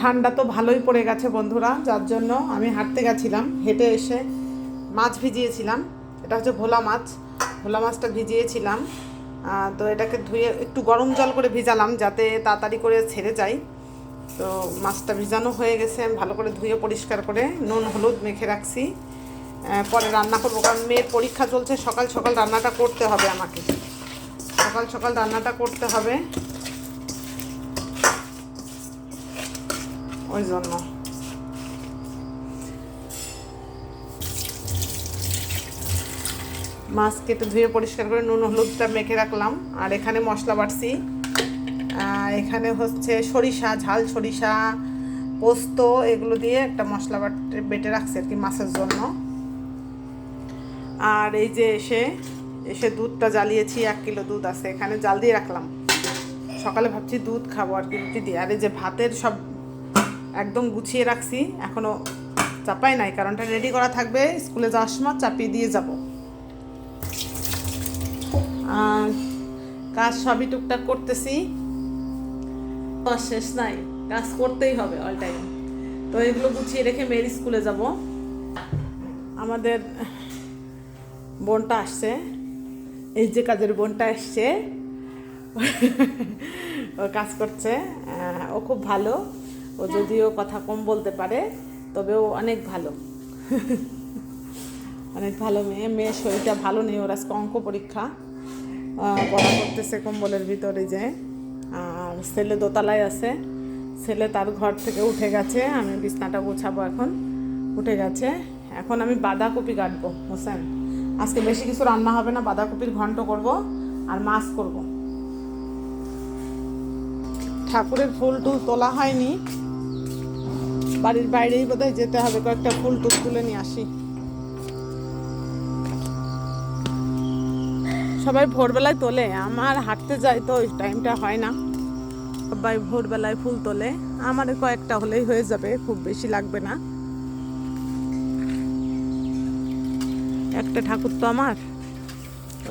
ঠান্ডা তো ভালোই পড়ে গেছে বন্ধুরা, যার জন্য আমি হাঁটতে গেছিলাম, হেঁটে এসে মাছ ভিজিয়েছিলাম। এটা হচ্ছে ভোলা মাছ, ভোলা মাছটা ভিজিয়েছিলাম। তো এটাকে ধুয়ে একটু গরম জল করে ভিজালাম যাতে তাড়াতাড়ি করে ছেড়ে যায়। তো মাছটা ভিজানো হয়ে গেছে, আমি ভালো করে ধুয়ে পরিষ্কার করে নুন, হলুদ মেখে রাখছি। পরে রান্না করব, কারণ মেয়ের পরীক্ষা চলছে, সকাল সকাল রান্নাটা করতে হবে আমাকে। সকাল সকাল রান্নাটা করতে হবে। ওই জন্য মাছ ধুয়ে পরিষ্কার করে নুন, হলুদটা মেখে রাখলাম। আর এখানে মশলা বাটছি। এখানে হচ্ছে সরিষা, ঝাল সরিষা, পোস্ত, এগুলো দিয়ে একটা মশলা বাটে বেটে রাখছি আর কি মাছের জন্য। আর এই যে এসে এসে দুধটা জ্বালিয়েছি, এক কিলো দুধ আছে। এখানে জাল দিয়ে রাখলাম। সকালে ভাবছি দুধ খাব আর কি, রুটি দিয়ে। আর এই যে ভাতের সব একদম গুছিয়ে রাখছি এখনও চাপাই নাই, কারণটা রেডি করা থাকবে, স্কুলে যাওয়ার সময় চাপিয়ে দিয়ে যাব। কাজ সবই টুকটাক করতেছি। শেষ নাই, কাজ করতেই হবে অল টাইম তো এগুলো গুছিয়ে রেখে মেয়ের স্কুলে যাব। আমাদের বোনটা আসছে, এই যে কাজের বোনটা আসছে ও কাজ করছে ও খুব ভালো। ও যদিও কথা কম বলতে পারে তবে ও অনেক ভালো। অনেক ভালো মেয়ে। মেয়ের শরীরটা ভালো নেই, ওর আজকে অঙ্ক পরীক্ষা। পড়া করতেছে কম্বলের ভিতরে যে। আর ছেলে দোতলায় আছে। ছেলে তার ঘর থেকে উঠে গেছে। আমি বিছনাটা গোছাবো এখন। উঠে গেছে। এখন আমি বাঁধাকপি কাটবো, হোসেন। আজকে বেশি কিছু রান্না হবে না, বাঁধাকপির ঘন্ট করব আর মাছ করব। ঠাকুরের ফুল টুল তোলা হয়নি। বাড়ির বাইরেই বোধহয় যেতে হবে, কয়েকটা ফুল টুল তুলে নিয়ে আসি। সবাই ভোরবেলায় তোলে, আমার হাঁটতে যাই তো ওই টাইমটা হয় না। সবাই ভোরবেলায় ফুল তোলে, আমার কয়েকটা হলেই হয়ে যাবে, খুব বেশি লাগবে না। একটা ঠাকুর তো আমার,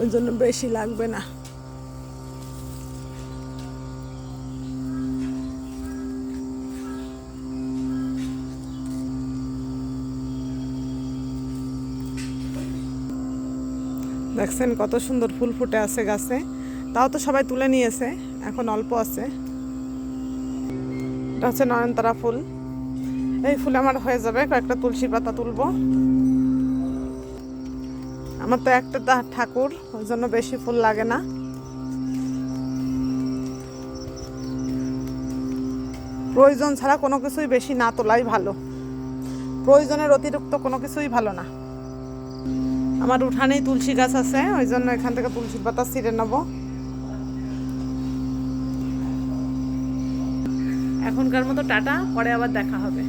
ওই জন্য বেশি লাগবে না। দেখছেন কত সুন্দর ফুল ফুটে আছে গাছে। তাও তো সবাই তুলে নিয়েছে, এখন অল্প আছে। এটা হচ্ছে নয়নতারা ফুল। এই ফুল আমার হয়ে যাবে, কয়েকটা তুলসী পাতা তুলবো। আমার তো একটা ঠাকুর, ওই জন্য বেশি ফুল লাগে না। প্রয়োজন ছাড়া কোনো কিছুই বেশি না তোলাই ভালো। প্রয়োজনের অতিরিক্ত কোনো কিছুই ভালো না। আমার উঠানেই তুলসী গাছ আছে, ওই জন্য এখান থেকে তুলসীর পাতা ছিঁড়ে নেব। এখনকার মতো টাটা, পরে আবার দেখা হবে।